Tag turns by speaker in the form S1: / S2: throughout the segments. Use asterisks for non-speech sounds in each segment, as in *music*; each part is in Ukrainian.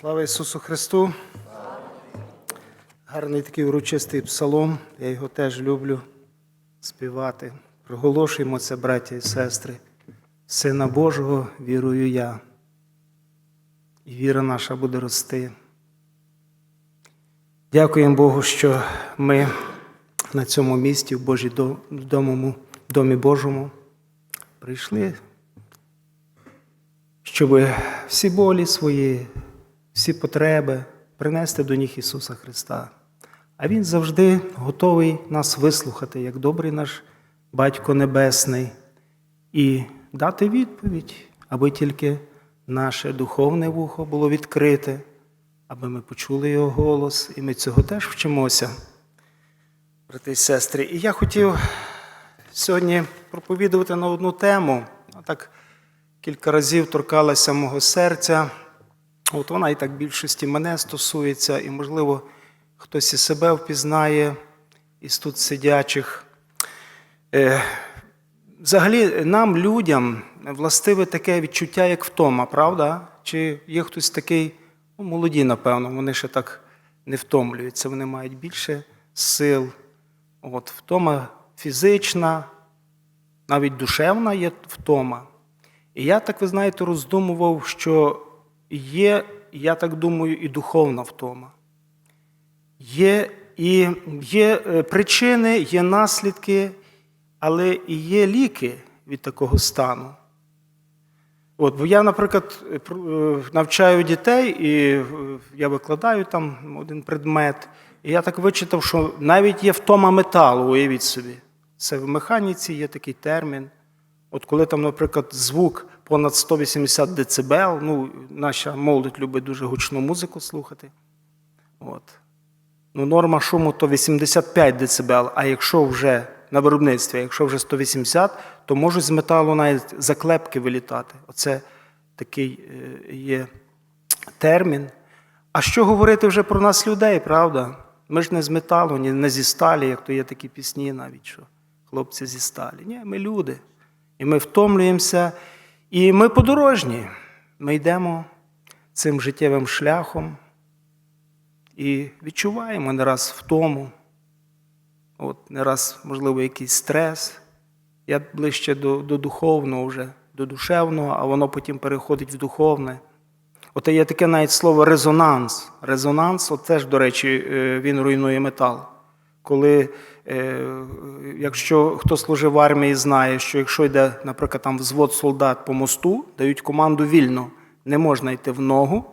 S1: Слава Ісусу Христу! Гарний такий урочистий псалом. Я його теж люблю співати. Проголошуємо це, браття і сестри. Сина Божого вірую я. І віра наша буде рости. Дякуємо Богу, що ми на цьому місці, в в домі Божому, прийшли, щоб всі болі свої, всі потреби принести до ніг Ісуса Христа. А Він завжди готовий нас вислухати, як добрий наш Батько Небесний, і дати відповідь, аби тільки наше духовне вухо було відкрите, аби ми почули Його голос, і ми цього теж вчимося, брати і сестри. І я хотів сьогодні проповідувати на одну тему. А Так кілька разів торкалася мого серця. От вона і так більшості мене стосується, і, можливо, хтось і себе впізнає із тут сидячих. Е, Взагалі, нам, людям, властиве таке відчуття, як втома, правда? Чи є хтось такий, ну, молоді, напевно, вони ще так не втомлюються, вони мають більше сил. От, втома фізична, навіть душевна є втома. І я так, ви знаєте, роздумував, що є, я так думаю, і духовна втома. Є, і є е, причини, є наслідки, але і є ліки від такого стану. От, бо я, наприклад, е, е, навчаю дітей, і я викладаю там один предмет, і я так вичитав, що навіть є втома металу, уявіть собі. Це в механіці є такий термін. От коли там, наприклад, звук понад 180 дБ, ну, наша молодь любить дуже гучну музику слухати. От. Ну, норма шуму то 85 дБ, а якщо вже на виробництві, якщо вже 180, то можуть з металу навіть заклепки вилітати. Оце такий е, є термін. А що говорити вже про нас, людей, правда? Ми ж не з металу, ні не зі сталі, як то є такі пісні навіть, що хлопці зі сталі. Ні, ми люди. І ми втомлюємося, і ми подорожні. Ми йдемо цим життєвим шляхом і відчуваємо не раз втому, от, не раз, можливо, якийсь стрес. Я ближче до, до духовного вже, до душевного, а воно потім переходить в духовне. От є таке навіть слово резонанс. Резонанс, от теж, до речі, е, він руйнує метал. Коли, якщо хто служив в армії, знає, що якщо йде, наприклад, там взвод солдат по мосту, дають команду вільно, не можна йти в ногу,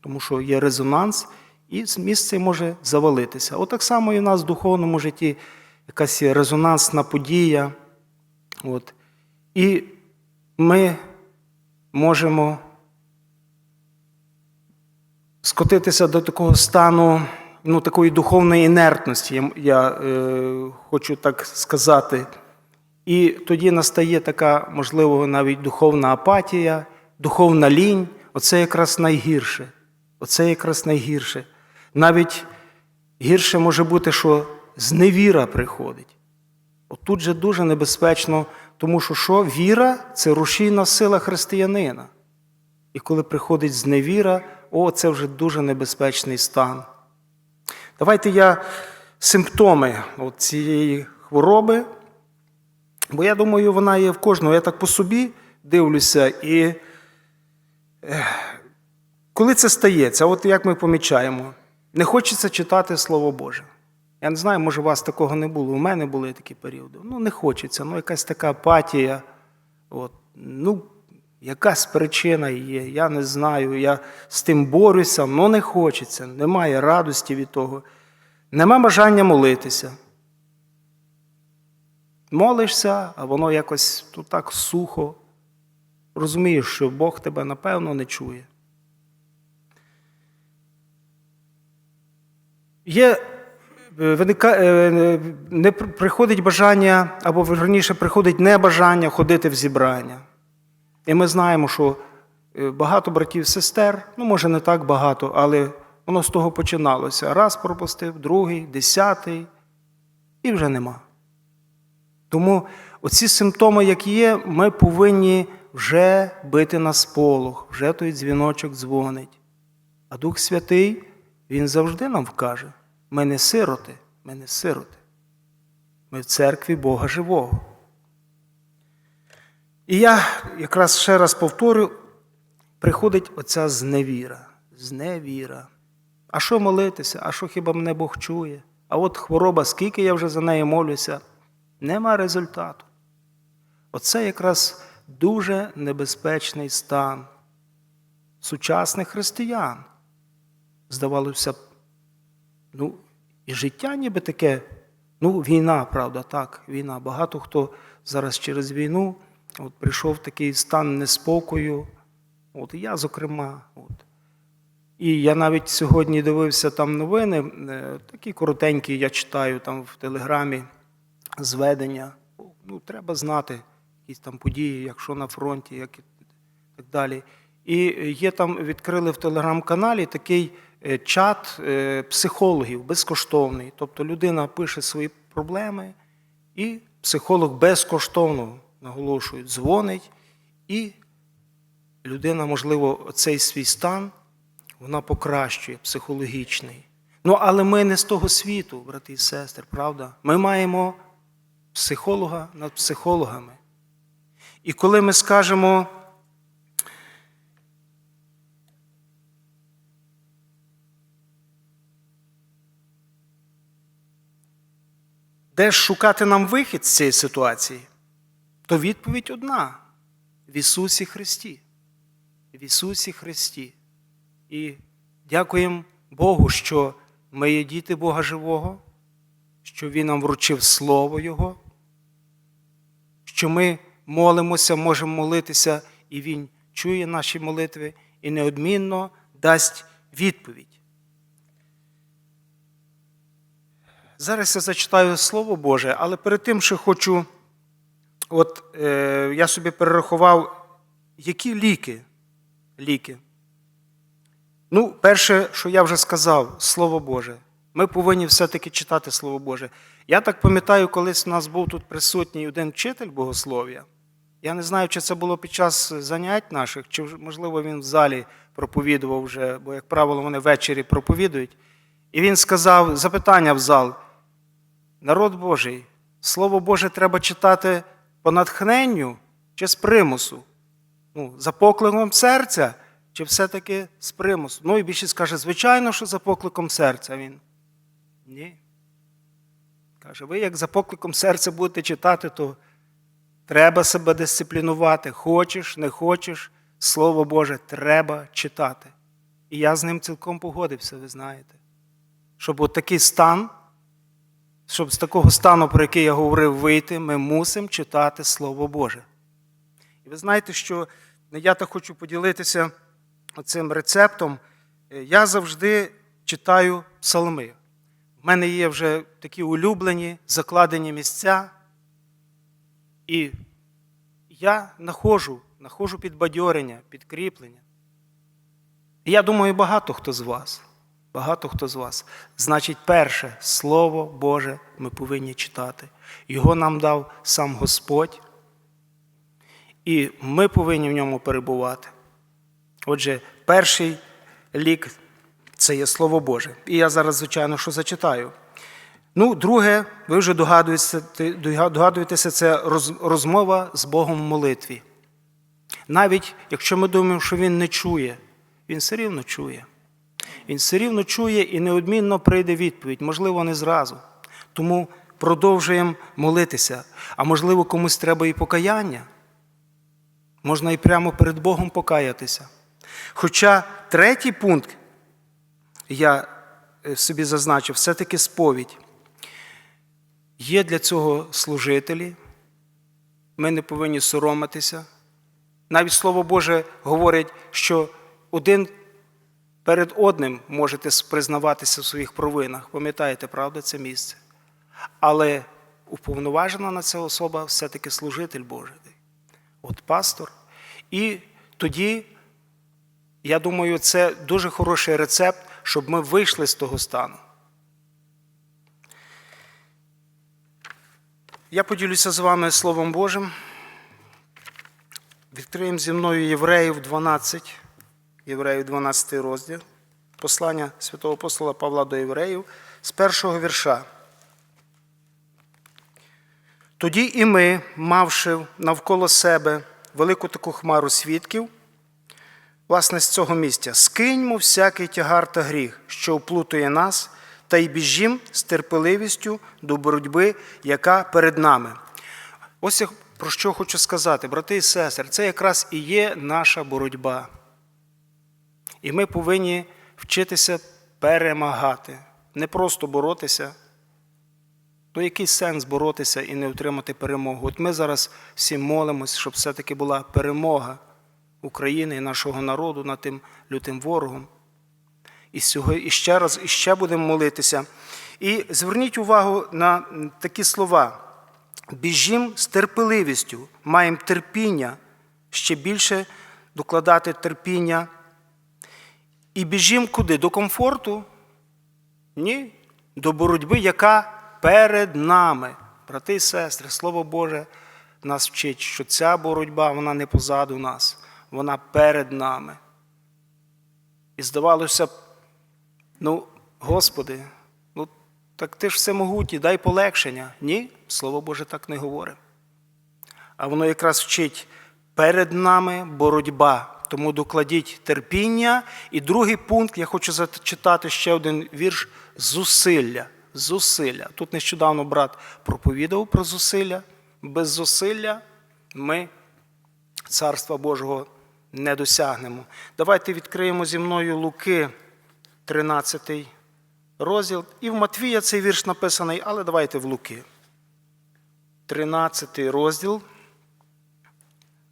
S1: тому що є резонанс, і місце може завалитися. От так само і в нас в духовному житті якась резонансна подія. От. І ми можемо скотитися до такого стану, ну, такої духовної інертності, я, я е, хочу так сказати. І тоді настає така, можливо, навіть духовна апатія, духовна лінь. Оце якраз найгірше. Оце якраз найгірше. Навіть гірше може бути, що зневіра приходить. От тут же дуже небезпечно, тому що що? Віра це рушійна сила християнина. І коли приходить зневіра, о, це вже дуже небезпечний стан. Давайте я симптоми цієї хвороби, бо я думаю, вона є в кожного. Я так по собі дивлюся, і коли це стається, от як ми помічаємо, не хочеться читати Слово Боже. Я не знаю, може, у вас такого не було. У мене були такі періоди. Ну, не хочеться, ну, якась така апатія. От. Ну, якась причина є, я не знаю, я з тим борюся, але не хочеться, немає радості від того. Нема бажання молитися. Молишся, а воно якось тут так сухо. Розумієш, що Бог тебе напевно не чує. Є, е, е, не приходить бажання, або верніше приходить небажання ходити в зібрання. І ми знаємо, що е, багато братів сестер, ну, може, не так багато, але воно з того починалося. Раз пропустив, другий, десятий, і вже нема. Тому оці симптоми, які є, ми повинні вже бити на сполох, вже той дзвіночок дзвонить. А Дух Святий, Він завжди нам вкаже: ми не сироти, ми не сироти. Ми в церкві Бога живого. І я якраз ще раз повторю, приходить оця зневіра. Зневіра. А що молитися? А що хіба мене Бог чує? А от хвороба, скільки я вже за неї молюся, нема результату. Оце якраз дуже небезпечний стан сучасних християн. Здавалося б, ну, і життя ніби таке, ну, війна, правда, так, війна. Багато хто зараз через війну от, прийшов такий стан неспокою. От, я, зокрема. От. І я навіть сьогодні дивився там новини, е, такі коротенькі, я читаю там в Телеграмі зведення. Ну, треба знати якісь там події, якщо на фронті, як і так далі. І є там, відкрили в телеграм-каналі такий е, чат е, психологів безкоштовний. Тобто людина пише свої проблеми, і психолог безкоштовно наголошую, дзвонить, і людина, можливо, цей свій стан вона покращує психологічний. Ну, але ми не з того світу, брати і сестри, правда? Ми маємо психолога над психологами. І коли ми скажемо, де ж шукати нам вихід з цієї ситуації, то відповідь одна в Ісусі Христі. В Ісусі Христі. І дякуємо Богу, що ми є діти Бога Живого, що Він нам вручив Слово Його, що ми молимося, можемо молитися, і Він чує наші молитви і неодмінно дасть відповідь. Зараз я зачитаю Слово Боже, але перед тим, що хочу, от е, я собі перерахував, які ліки. ліки. Ну, перше, що я вже сказав, Слово Боже. Ми повинні все-таки читати Слово Боже. Я так пам'ятаю, колись у нас був тут присутній один вчитель богослов'я. Я не знаю, чи це було під час занять наших, чи, можливо, він в залі проповідував вже, бо, як правило, вони ввечері проповідують. І він сказав запитання в зал. Народ Божий, Слово Боже треба читати по натхненню чи з примусу? Ну, за покликом серця, чи все-таки з примусу? Ну і більшість каже, звичайно, що за покликом серця він. Ні. Каже, ви як за покликом серця будете читати, то треба себе дисциплінувати. Хочеш, не хочеш, Слово Боже, треба читати. І я з ним цілком погодився, ви знаєте. Щоб от такий стан, щоб з такого стану, про який я говорив, вийти, ми мусимо читати Слово Боже. І ви знаєте, що я так хочу поділитися цим рецептом. Я завжди читаю псалми. У мене є вже такі улюблені, закладені місця. І я знаходжу, знаходжу підбадьорення, підкріплення. І я думаю, багато хто з вас. Багато хто з вас. Значить, перше Слово Боже ми повинні читати. Його нам дав сам Господь, і ми повинні в ньому перебувати. Отже, перший лік це є Слово Боже. І я зараз, звичайно, що зачитаю. Ну, друге, ви вже догадуєтеся, догадуєтеся, це розмова з Богом в молитві. Навіть якщо ми думаємо, що Він не чує, Він все рівно чує. Він все рівно чує і неодмінно прийде відповідь, можливо, не зразу. Тому продовжуємо молитися. А можливо, комусь треба і покаяння. Можна і прямо перед Богом покаятися. Хоча третій пункт, я собі зазначив, все-таки сповідь. Є для цього служителі, ми не повинні соромитися. Навіть Слово Боже говорить, що один перед одним можете признаватися в своїх провинах. Пам'ятаєте, правда, це місце. Але уповноважена на це особа все-таки служитель Божий. От пастор. І тоді, я думаю, це дуже хороший рецепт, щоб ми вийшли з того стану. Я поділюся з вами Словом Божим. Відкриємо зі мною Євреїв 12, Євреїв 12 розділ. Послання святого апостола Павла до Євреїв з першого вірша. Тоді і ми, мавши навколо себе велику таку хмару свідків, власне, з цього місця, скиньмо всякий тягар та гріх, що оплутує нас, та й біжім з терпеливістю до боротьби, яка перед нами. Ось я про що хочу сказати, брати і сестри, це якраз і є наша боротьба. І ми повинні вчитися перемагати, не просто боротися. Ну, який сенс боротися і не отримати перемогу? От ми зараз всі молимось, щоб все-таки була перемога України і нашого народу над тим лютим ворогом. І, сьогодні, і ще раз, і ще будемо молитися. І зверніть увагу на такі слова. Біжім з терпеливістю, маємо терпіння, ще більше докладати терпіння. І біжім куди? До комфорту? Ні. До боротьби, яка перед нами. Брати і сестри, Слово Боже нас вчить, що ця боротьба вона не позаду нас, вона перед нами. І здавалося ну, Господи, ну так ти ж всемогутній, дай полегшення. Ні, Слово Боже так не говорить. А воно якраз вчить перед нами боротьба. Тому докладіть терпіння. І другий пункт, я хочу зачитати ще один вірш зусилля. Зусилля. Тут нещодавно брат проповідав про зусилля. Без зусилля ми Царства Божого не досягнемо. Давайте відкриємо зі мною Луки, 13 розділ. І в Матвія цей вірш написаний, але давайте в Луки. 13 розділ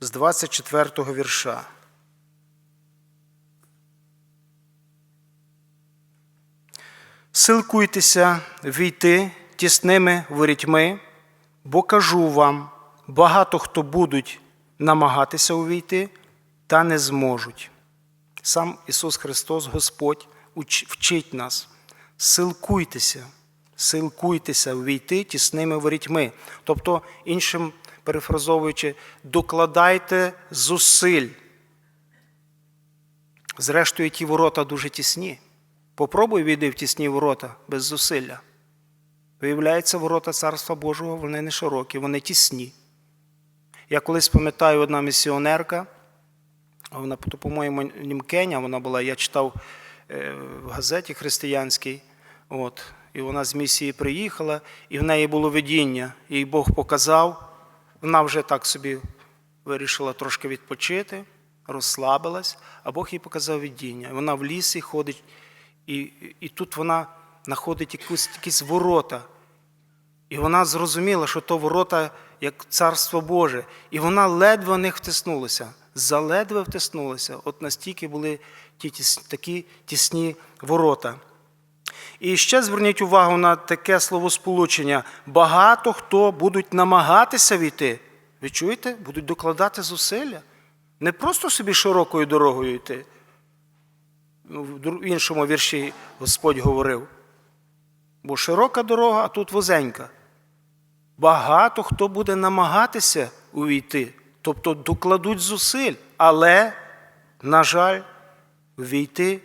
S1: з 24 вірша. Силкуйтеся війти тісними ворітьми, бо кажу вам, багато хто будуть намагатися увійти, та не зможуть. Сам Ісус Христос, Господь, вчить нас. Силкуйтеся, силкуйтеся війти тісними ворітьми. Тобто, іншим перефразовуючи, докладайте зусиль. Зрештою, ті ворота дуже тісні. Попробуй війди в тісні ворота без зусилля. Виявляється, ворота Царства Божого вони не широкі, вони тісні. Я колись пам'ятаю, одна місіонерка, вона, по-моєму, німкеня, вона була, я читав е, в газеті християнській, от, і вона з місії приїхала, і в неї було видіння, їй Бог показав, вона вже так собі вирішила трошки відпочити, розслабилась, а Бог їй показав видіння. Вона в лісі ходить, і, і тут вона знаходить якусь, якісь ворота. І вона зрозуміла, що то ворота як царство Боже. І вона ледве в них втиснулася, заледве втиснулася. От настільки були ті такі тісні ворота. І ще зверніть увагу на таке словосполучення. Багато хто будуть намагатися війти. Ви чуєте? Будуть докладати зусилля. Не просто собі широкою дорогою йти. Ну, В іншому вірші Господь говорив. Бо широка дорога, а тут вузенька. Багато хто буде намагатися увійти, тобто докладуть зусиль, але, на жаль, увійти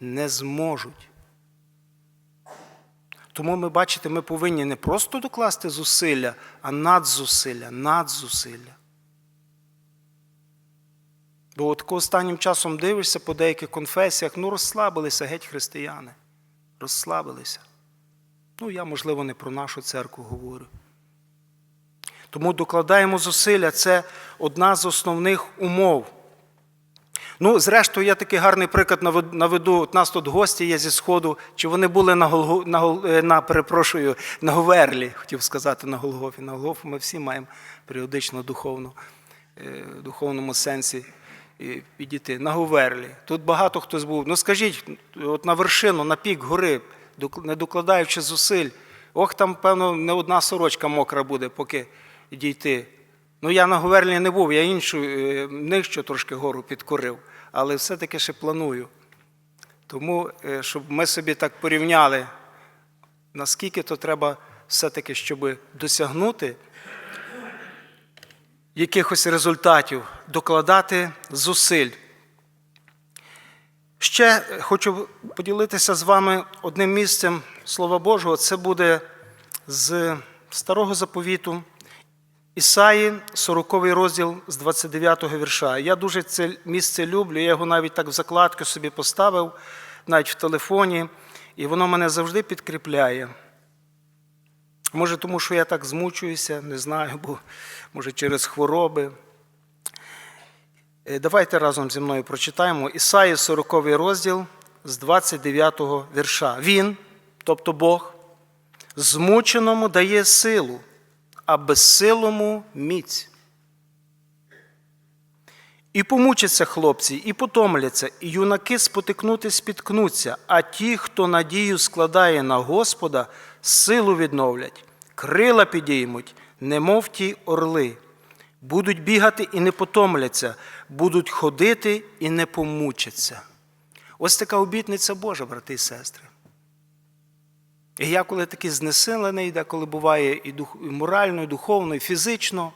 S1: не зможуть. Тому ми бачите, ми повинні не просто докласти зусилля, а надзусилля, надзусилля. Бо от останнім часом дивишся по деяких конфесіях, ну розслабилися геть християни. Розслабилися. Ну, я, можливо, не про нашу церкву говорю. Тому докладаємо зусилля це одна з основних умов. Ну, зрештою, я такий гарний приклад наведу. От нас тут гості є зі Сходу, чи вони були на, Голго, на, е, на, перепрошую, на Говерлі, хотів сказати, на Голгофі. На Голгофу ми всі маємо періодично духовну, е, в духовному сенсі е, підійти. На Говерлі. Тут багато хтось був. Ну скажіть, от на вершину, на пік гори, не докладаючи зусиль, ох, там, певно, не одна сорочка мокра буде, поки дійти. Ну, я на Говерлі не був, я іншу е, нижчу трошки гору підкорив, але все-таки ще планую. Тому, е, щоб ми собі так порівняли, наскільки то треба все-таки, щоб досягнути якихось результатів, докладати зусиль. Ще хочу поділитися з вами одним місцем Слова Божого. Це буде з Старого заповіту Ісаї, 40 розділ з 29 вірша. Я дуже це місце люблю, я його навіть так в закладку собі поставив, навіть в телефоні, і воно мене завжди підкріпляє. Може, тому що я так змучуюся, не знаю, бо може через хвороби. Е, Давайте разом зі мною прочитаємо Ісаї 40 розділ з 29 вірша. Він, тобто Бог, змученому дає силу, а безсилому міць. І помучаться хлопці, і потомляться, і юнаки спотикнути спіткнуться, а ті, хто надію складає на Господа, силу відновлять, крила підіймуть, немов ті орли. Будуть бігати і не потомляться, будуть ходити і не помучаться. Ось така обітниця Божа, брати і сестри. І я, коли такий знесилений, деколи буває і, дух, і морально, і духовно, і фізично,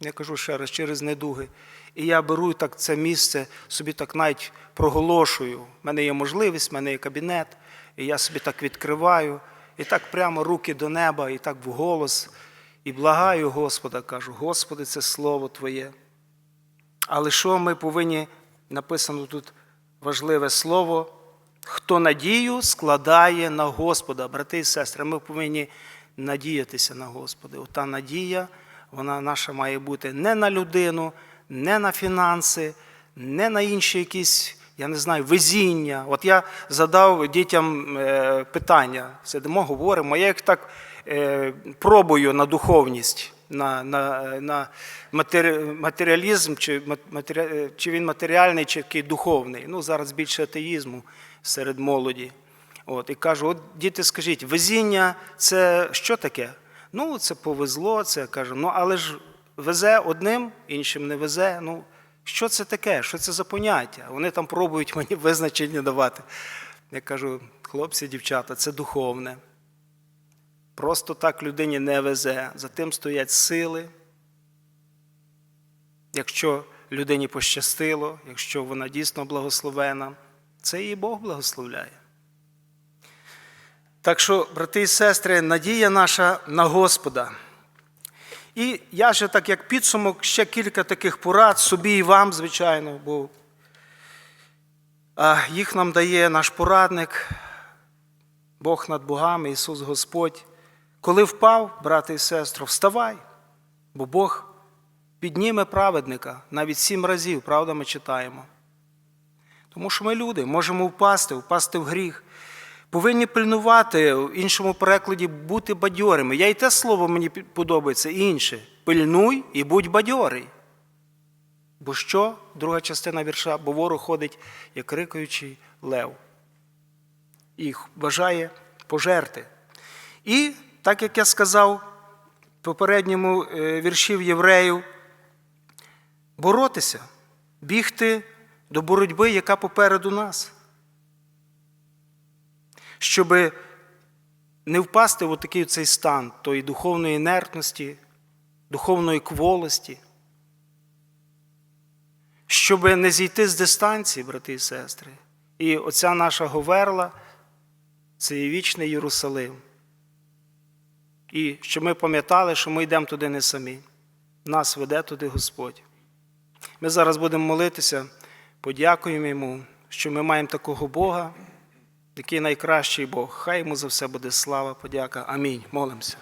S1: я кажу ще раз, через недуги. І я беру так це місце, собі так навіть проголошую. У мене є можливість, в мене є кабінет, і я собі так відкриваю, і так прямо руки до неба, і так вголос, і благаю Господа, кажу, Господи, це Слово Твоє. Але що ми повинні, написано тут важливе слово, хто надію складає на Господа. Брати і сестри, ми повинні надіятися на Господа. Ота надія, вона наша має бути не на людину, не на фінанси, не на інші якісь, я не знаю, везіння. От я задав дітям е, питання, сидимо, говоримо, я їх так е, пробую на духовність. На, на, на матеріалізм, чи, матері- е, чи він матеріальний, чи який духовний. Ну, зараз більше атеїзму серед молоді. От, і кажу: от діти, скажіть, везіння це що таке? Ну, це повезло, це кажу, ну але ж везе одним, іншим не везе. Ну, що це таке? Що це за поняття? Вони там пробують мені *laughs* визначення давати. Я кажу, хлопці, дівчата, це духовне. Просто так людині не везе. За тим стоять сили. Якщо людині пощастило, якщо вона дійсно благословена, це її Бог благословляє. Так що, брати і сестри, надія наша на Господа. І я ще так, як підсумок, ще кілька таких порад собі і вам, звичайно, бо їх нам дає наш порадник, Бог над богами, Ісус Господь. Коли впав, брате і сестро, вставай, бо Бог підніме праведника навіть сім разів, правда, ми читаємо. Тому що ми люди, можемо впасти, впасти в гріх. Повинні пильнувати, в іншому перекладі бути бадьорими. Я і те слово мені подобається, інше. Пильнуй і будь бадьорий. Бо що? Друга частина вірша, бо ворог ходить, як рикаючий лев. І бажає пожерти. І, так як я сказав в попередньому е, вірші в євреїв, боротися, бігти до боротьби, яка попереду нас. Щоб не впасти в такий цей стан тої духовної інертності, духовної кволості, щоб не зійти з дистанції, брати і сестри. І оця наша говерла це є вічний Єрусалим. І щоб ми пам'ятали, що ми йдемо туди не самі. Нас веде туди Господь. Ми зараз будемо молитися, подякуємо йому, що ми маємо такого Бога, який найкращий Бог. Хай йому за все буде слава, подяка. Амінь. Молимося.